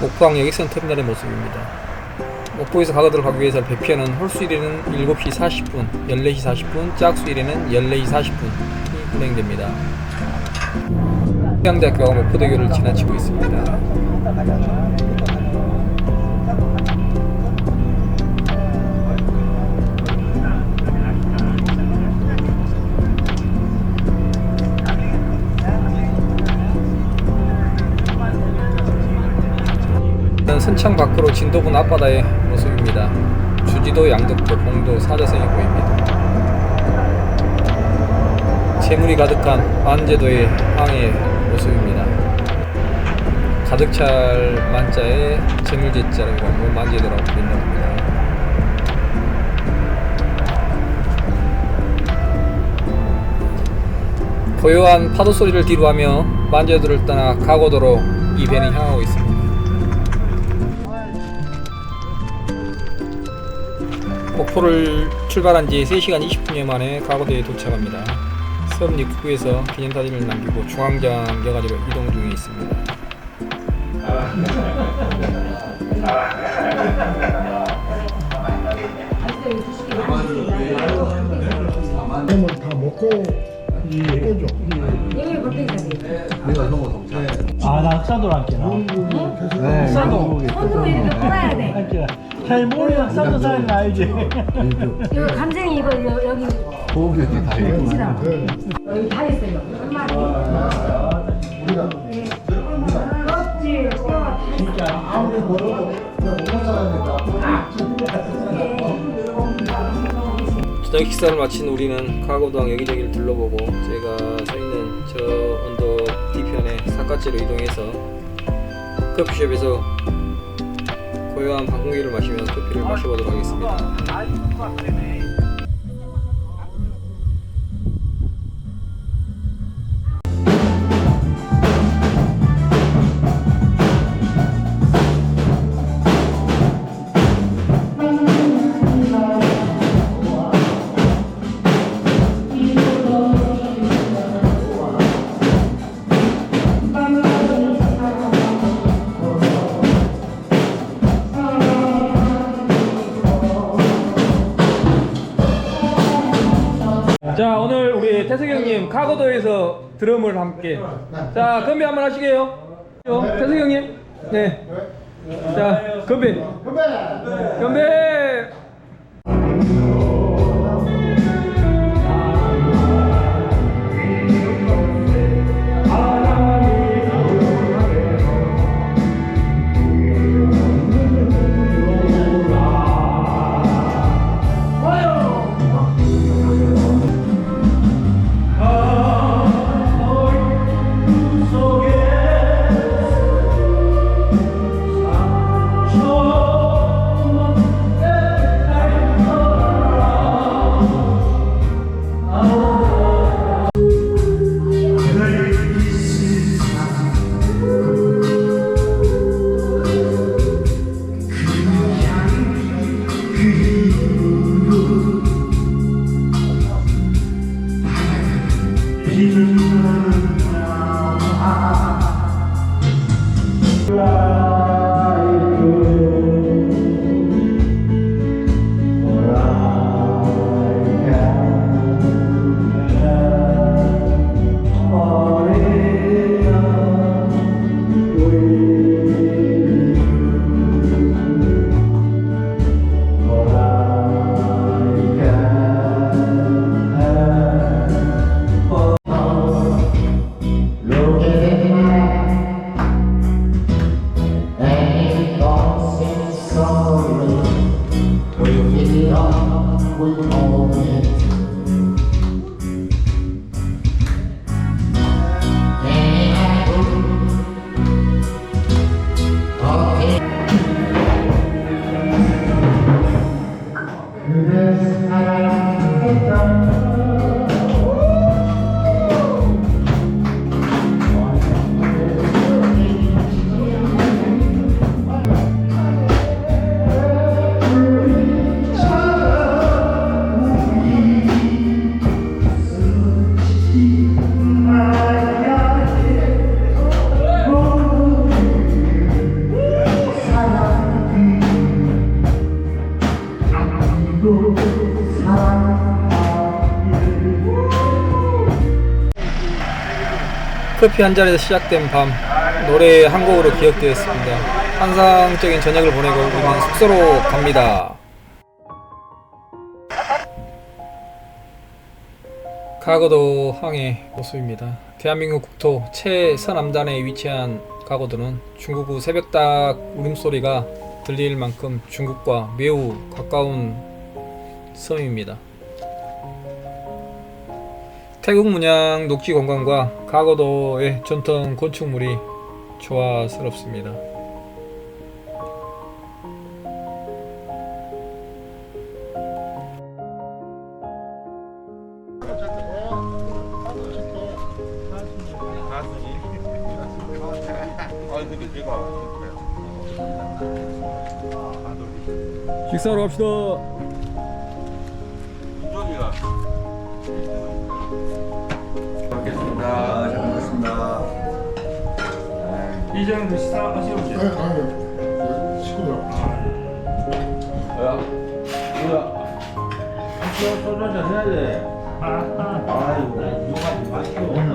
목포항 여객선 터미널의 모습입니다. 목포에서 가거도를 가기 위해서 배피하는 홀수일에는 7시 40분, 14시 40분, 짝수일에는 14시 40분이 운행됩니다. 해양대학교가 목포대교를 지나치고 있습니다. 이는 선창 밖으로 진도군 앞바다의 모습입니다. 주지도, 양덕도, 봉도, 사자성이 보입니다. 재물이 가득한 만제도의 항의 모습입니다. 가득 찰 만자에 재물제자라고 하고 만제도라고 부른다고 합니다. 고요한 파도 소리를 뒤로하며 만제도를 떠나 가고도로 이 배는 향하고 있습니다. 목포를 출발한 지 3시간 20분여 만에 가고도에 도착합니다. 섬 입구에서 기념사진을 남기고 중앙장 여가지로 이동 중에 있습니다. 그러면 다 먹고 오죠. 아, 나 흑산도로 할게. 나. 네, 흑산도. 손으로 이렇게 뽑아야 돼. 잘 모르는 흑산도 사람이 알지. 이거 감생이 이거 여- 여기 고기 다 있으라고. 여기 다 있어요. 한 마리. 네. 껍질, 뼈다 있어요. 저녁 식사를 마친 우리는 가고도항 여기저기를 둘러보고 제가 서 있는 저 언덕 사카지로 이동해서 커피숍에서 고요한 밤 공기를 마시며 커피를 마셔보도록 하겠습니다. 자 오늘 우리 태석이 형님 카고도에서 드럼을 함께. 자 건배 한번 하시게요. 태석이 형님. 네자 건배! 건배 커피 한 잔에서 시작된 밤 노래 한 곡으로 기억되었습니다. 환상적인 저녁을 보내고 우리는 숙소로 갑니다. 가고도 항의 모습입니다. 대한민국 국토 최서남단에 위치한 가고도는 중국의 새벽닭 울음소리가 들릴 만큼 중국과 매우 가까운 섬입니다. 태국 문양 녹지 관광과 가고도의 전통 건축물이 조화스럽습니다. 식사로 갑시다. 이제는 식사하시고 네, 아니요. 친구야. 소주 한잔 해야 돼. 아이고, 누가 마시고. 우리는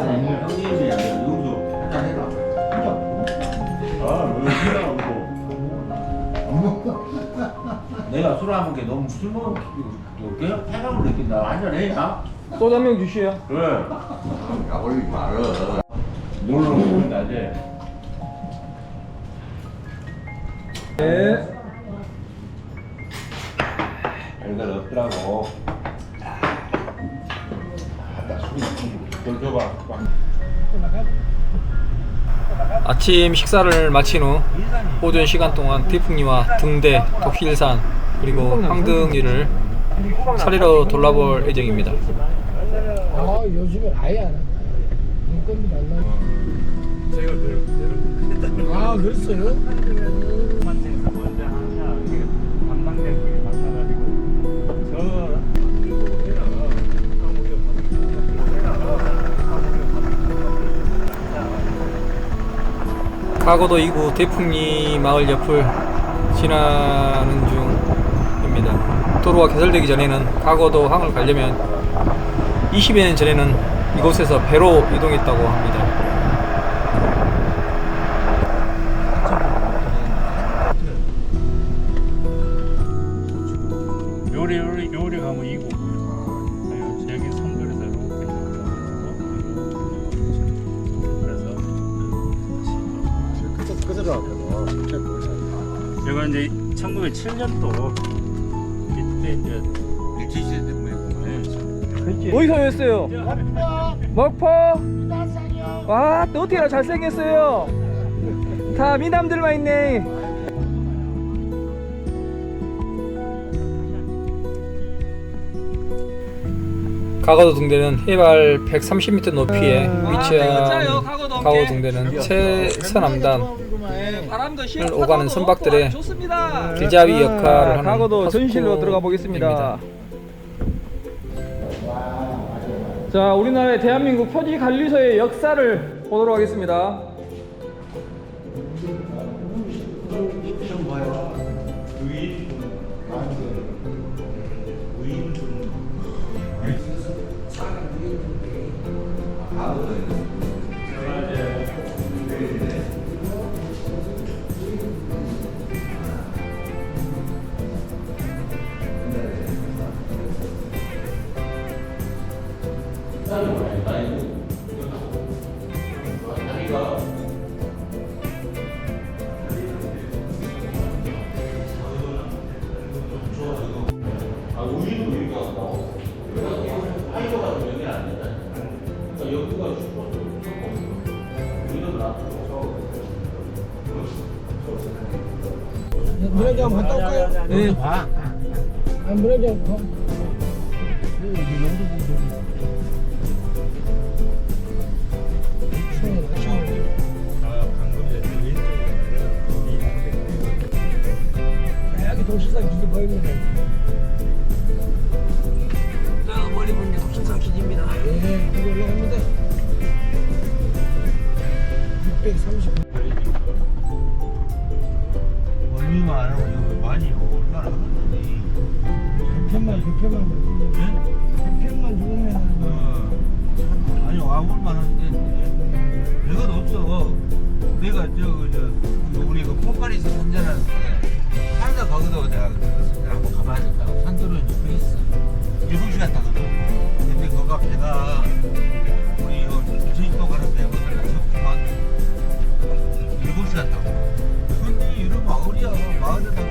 아니, 형님이 아니라 영수 한잔 해라. 아, 왜 싫어하고. 안 먹어. 내가 술안 먹게 너무 술 먹으면 그 폐감을 느낀다. 한잔 해, 나? 소주 한명 주시오. 그래. 야올리 말어. 놀러 먹는다, 이제. 네. 별걸 없더라고. 돈 줘봐. 아침 식사를 마친 후 오전 시간 동안 태풍리와 등대, 독힐산 그리고 황등리를 차례로 돌아볼 예정입니다. 아, 요즘에 아예 안 한다. 인건비 안 나. 아, 그랬어요? 먼저 하냐 이게 담당된 분이 만나가지고 저 가고도 이구 태풍리 마을 옆을 지나는 중입니다. 도로가 개설되기 전에는 가고도 항을 가려면 20여 년 전에는 이곳에서 배로 이동했다고 합니다. 1907년도 이때 이제 일치시대 때문에. 어디서 오셨어요? 먹포? 와, 또 어떻게 잘생겼어요? 다 미남들만 있네. 가거도 등대는 해발 130m 높이에 위치한 가거 등대는 최서남단 을 오가는 선박들의 길잡이 역할을 하는 가거도 전실로 들어가 보겠습니다. 자, 우리나라의 대한민국 표지 관리소의 역사를 보도록 하겠습니다. falando. 물에 좀 갔다 올까요? 네. 아, 물에 좀. 가. 여기 도시상 기지 보입니다. 저 멀리 보는 게 도시상 기지입니다. 예, 여기 올라갑니다. 630. 멀미만 안 하고 많이 얼마나 하는지. 편만, 편만. 편만 죽으면. 어. 아니, 와 가볼 만 한데 내가 없어. 내가 저, 저 우리 그 포카리에서 선전하는데 살다 거기도 내가 그래서 한번 가봐야 된다고 산도로 서 있어. 일곱 시간 타거든. 근데 거가 배가 마을이야. 마을에다가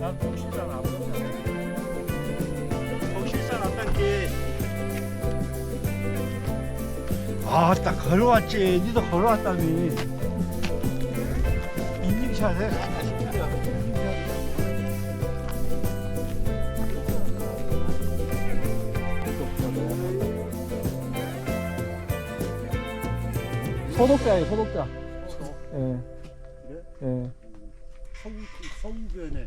난 독실산 앞단지. 독실산 앞단지. 아, 딱 걸어왔지. 니도 걸어왔다며. 인증샷에. 소독자예요, 소독자. 예. 예. 성변에.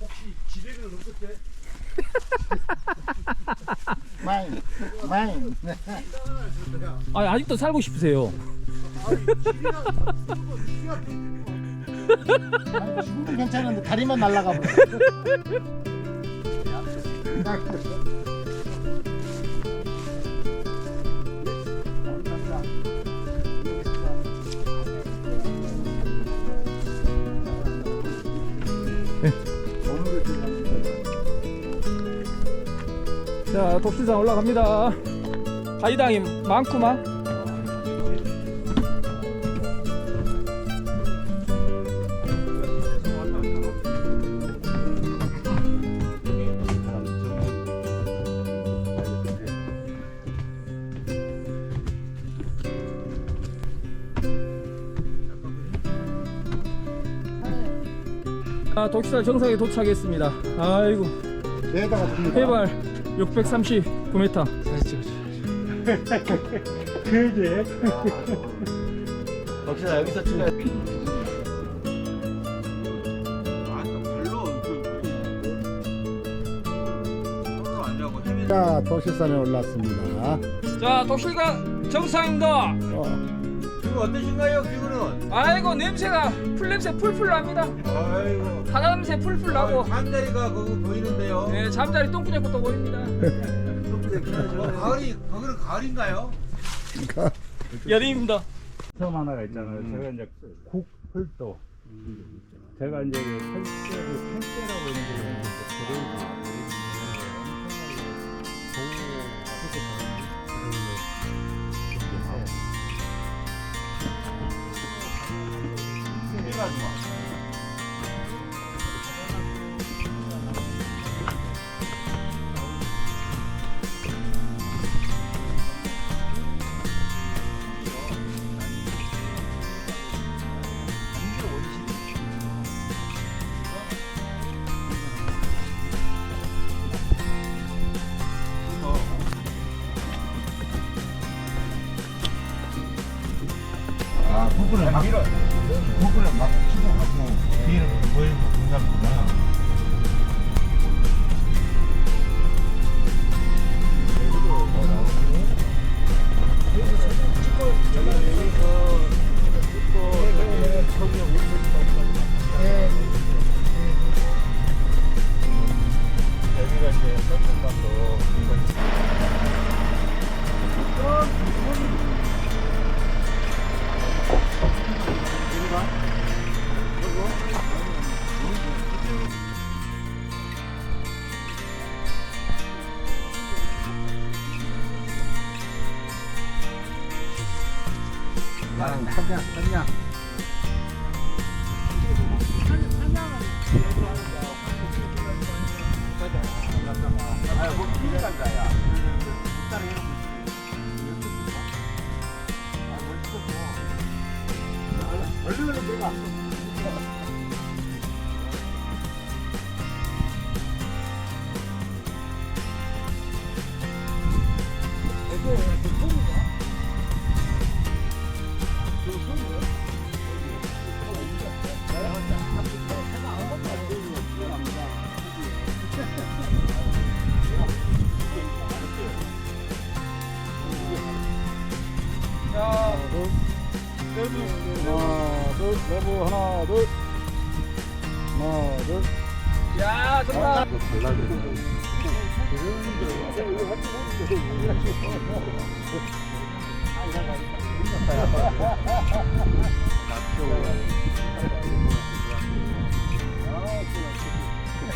혹시 지뢰를 넣었대? 마인, 마인. 아, 아직도 살고 싶으세요? 죽으면 괜찮은데 다리만 날라가 버려. 자, 독수산 올라갑니다. 아, 가이당이 많구만. 아, 독수산 정상에 도착했습니다. 아이고. 대발 639m. 사진 찍어줘. 그게 역시나 여기서 찍어야 돼. 자 도시산에 올랐습니다. 자, 독실가 정상입니다. 어. 기분 어떠신가요? 기분 은? 아이고 냄새가 풀냄새 풀풀 납니다. 아이고 바다 냄새 풀풀 나고 잠자리가 거기 보이는데요 네, 잠자리 똥구녕부터 보입니다. 어, 가을이 거기는 가을인가요? 여름입니다. 섬 하나가 있잖아요. 제가 이제 국펄도. 제가 이제 그 팔대를 팔대라고 있는 게 있는데 그레이드. 해가 좋아 아, 폭군을 막, 폭군을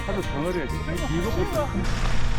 하루 덩어리가 지금 일곱 개.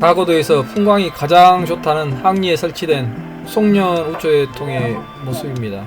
다고도에서 풍광이 가장 좋다는 항리에 설치된 송년 우초의 통의 모습입니다.